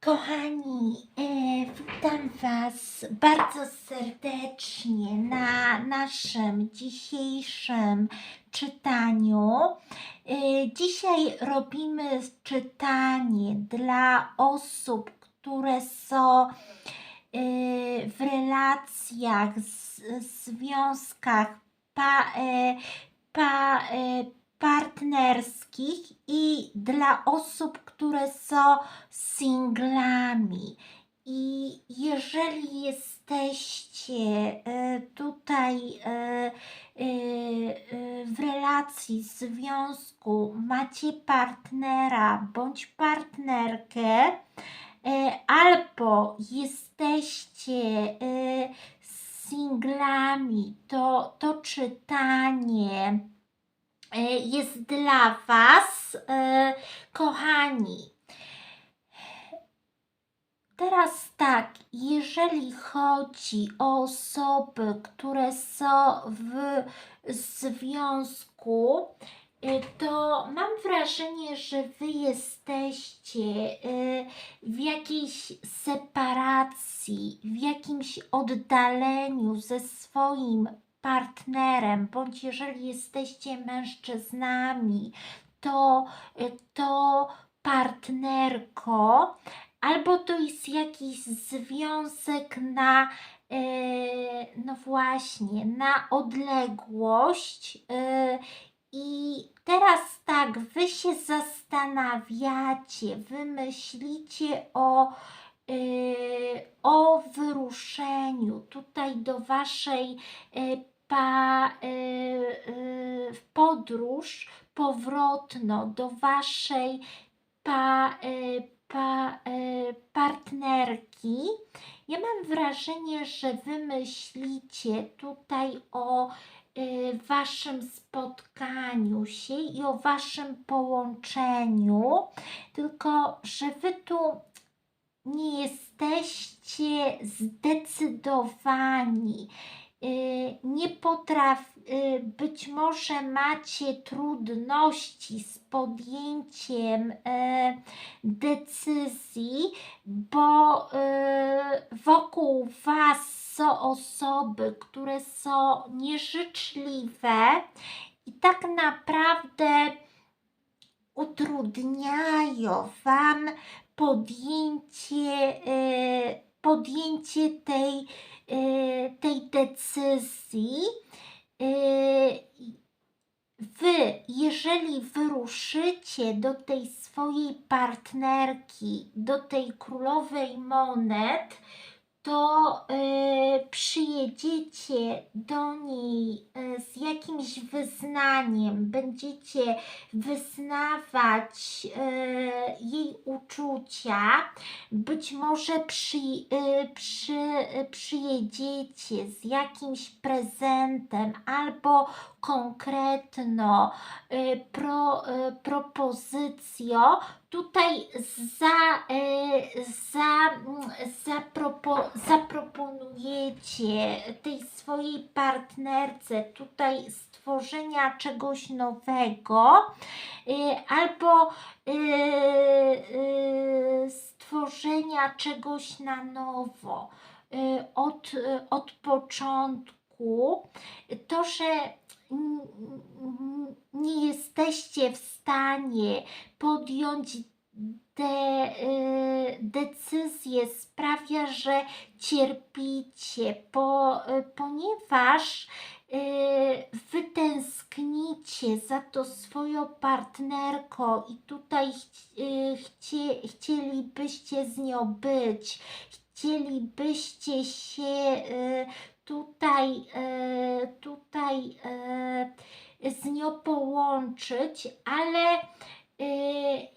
Kochani, e, witam Was bardzo serdecznie na naszym dzisiejszym czytaniu. E, dzisiaj robimy czytanie dla osób, które są e, w relacjach, z, związkach pa, e, pa, e, partnerskich i dla osób, które są singlami. I jeżeli jesteście e, tutaj e, e, w relacji, związku, macie partnera bądź partnerkę, albo jesteście singlami, to to czytanie jest dla Was, e, kochani. Teraz tak, jeżeli chodzi o osoby, które są w związku, y, to mam wrażenie, że Wy jesteście w jakiejś separacji, w jakimś oddaleniu ze swoim partnerem, bądź jeżeli jesteście mężczyznami, to, y, to partnerko, albo to jest jakiś związek na, e, no właśnie, na odległość. e, I teraz tak, wy się zastanawiacie, wy myślicie o, o wyruszeniu tutaj do waszej e, pa, e, e, podróż powrotną do waszej pa, e, pa, e, partnerki. Ja mam wrażenie, że wy myślicie tutaj o e, waszym spotkaniu się i o waszym połączeniu, tylko że wy tu nie jesteście zdecydowani. Y, Nie potraf, y, być może macie trudności z podjęciem e, decyzji, bo y, wokół Was są osoby, które są nieżyczliwe i tak naprawdę utrudniają Wam podjęcie, e, podjęcie tej, e, tej decyzji. E, Wy, jeżeli wyruszycie do tej swojej partnerki, do tej królowej monet, to e, przyjedziecie do niej e, z jakimś wyznaniem, będziecie wyznawać e, jej uczucia, być może przy, e, przy, e, przyjedziecie z jakimś prezentem albo konkretną e, pro, e, propozycją, tutaj za, e, za, zapropo, zaproponujecie tej swojej partnerce tutaj stworzenia czegoś nowego e, albo e, stworzenia czegoś na nowo od, od początku. To, że nie jesteście w stanie podjąć de, y, decyzję sprawia, że cierpicie, po, y, ponieważ y, wy tęsknicie za to swoją partnerką i tutaj chci- chcie, chcielibyście z nią być, chcielibyście się tutaj, tutaj z nią połączyć, ale y,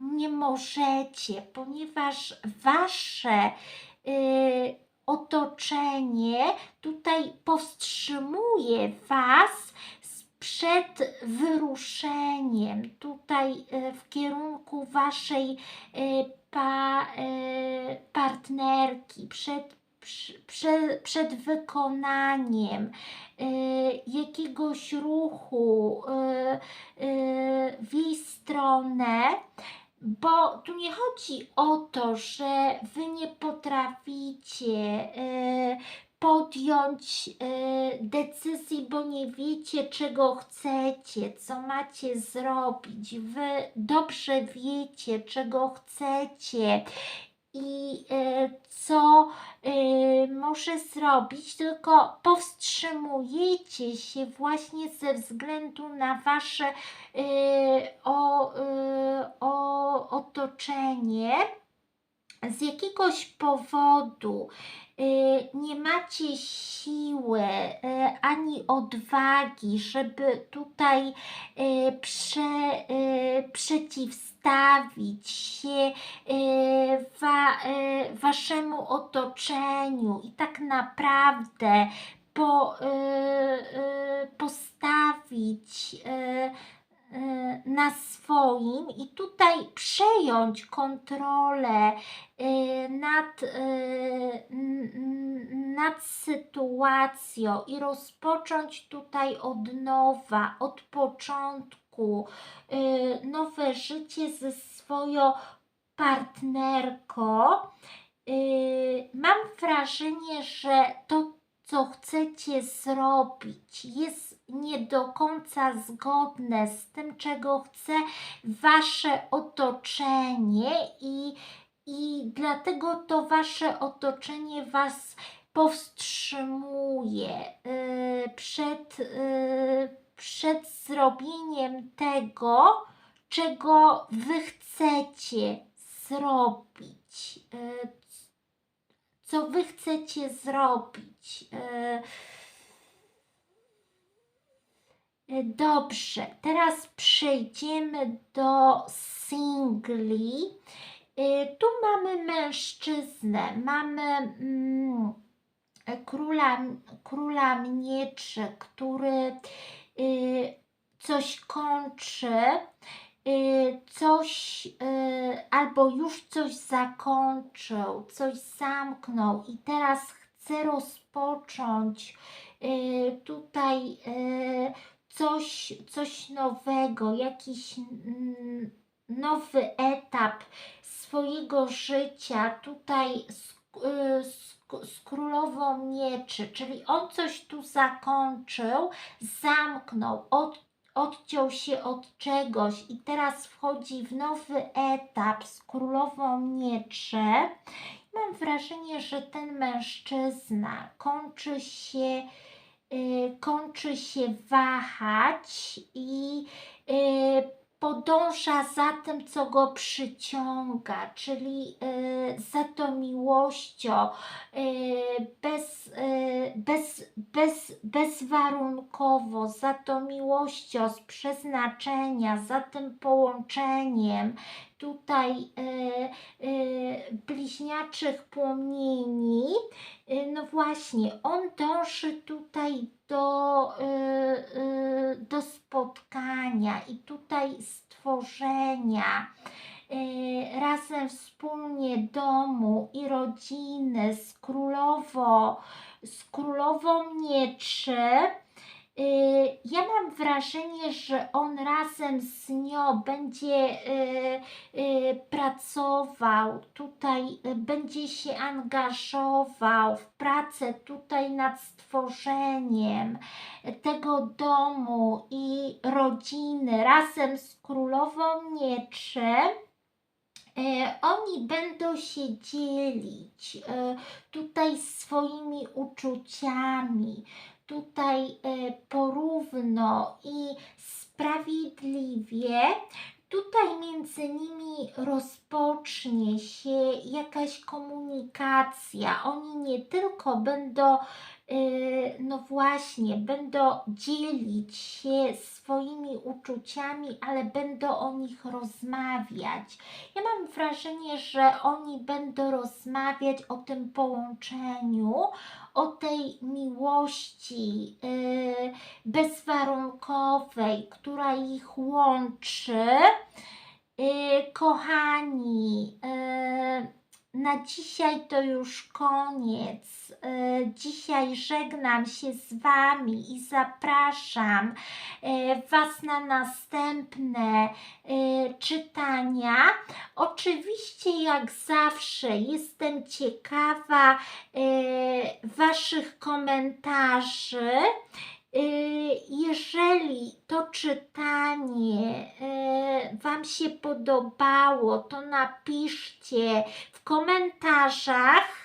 nie możecie, ponieważ wasze y, otoczenie tutaj powstrzymuje was przed wyruszeniem tutaj y, w kierunku waszej pa, partnerki, przed, przy- prze, przed wykonaniem jakiegoś ruchu y, y, w jej stronę, bo tu nie chodzi o to, że wy nie potraficie e, podjąć e, decyzji, bo nie wiecie, czego chcecie, co macie zrobić. Wy dobrze wiecie, czego chcecie i e, co e, może zrobić, tylko powstrzymujecie się właśnie ze względu na wasze e, o, o, otoczenie. Z jakiegoś powodu nie macie siły e, ani odwagi, żeby tutaj e, prze, e, przeciwstawić się e, wa, e, waszemu otoczeniu i tak naprawdę po, e, e, postawić e, e, na swoim i tutaj przejąć kontrolę e, nad, n- nad sytuacją i rozpocząć tutaj od nowa, od początku e, nowe życie ze swoją partnerką. Mam wrażenie, że to, co chcecie zrobić, jest nie do końca zgodne z tym, czego chce wasze otoczenie i, i dlatego to wasze otoczenie was powstrzymuje y, przed, y, przed zrobieniem tego, czego wy chcecie zrobić. y, co wy chcecie zrobić. E, e, Dobrze, teraz przejdziemy do singli. E, Tu mamy mężczyznę, mamy mm, króla, króla mieczy, który y, coś kończy, coś y, albo już coś zakończył, coś zamknął i teraz chce rozpocząć y, tutaj y, coś, coś nowego, jakiś nowy etap swojego życia. Tutaj z, y, z, z królową mieczy, czyli on coś tu zakończył, zamknął, od, odciął się od czegoś i teraz wchodzi w nowy etap z królową mieczy. Mam wrażenie, że ten mężczyzna kończy się, y, kończy się wahać i y, podąża za tym, co go przyciąga, czyli y, za tą miłością, y, bez, y, bez, bez, bezwarunkowo, za tą miłością z przeznaczenia, za tym połączeniem tutaj y, y, bliźniaczych płomieni. Y, no właśnie, on dąży tutaj do, y, y, do spotkania i tutaj stworzenia y, razem wspólnie domu i rodziny z królowo, z królową mieczy. Y, Ja mam wrażenie, że on razem z nią będzie y, y, pracował, tutaj będzie się angażował w pracę tutaj nad stworzeniem tego domu i rodziny razem z królową mieczy. Oni będą się dzielić tutaj swoimi uczuciami, tutaj e, porówno i sprawiedliwie. Tutaj między nimi rozpocznie się jakaś komunikacja. Oni nie tylko będą, e, no właśnie, będą dzielić się swoimi uczuciami, ale będą o nich rozmawiać. Ja mam wrażenie, że oni będą rozmawiać o tym połączeniu, o tej miłości y, bezwarunkowej, która ich łączy. Y, kochani, y, na dzisiaj to już koniec. Y, Dzisiaj żegnam się z Wami i zapraszam y, Was na następne y, czytania. Oczywiście, jak zawsze, jestem ciekawa e, Waszych komentarzy. Jeżeli to czytanie e, Wam się podobało, to napiszcie w komentarzach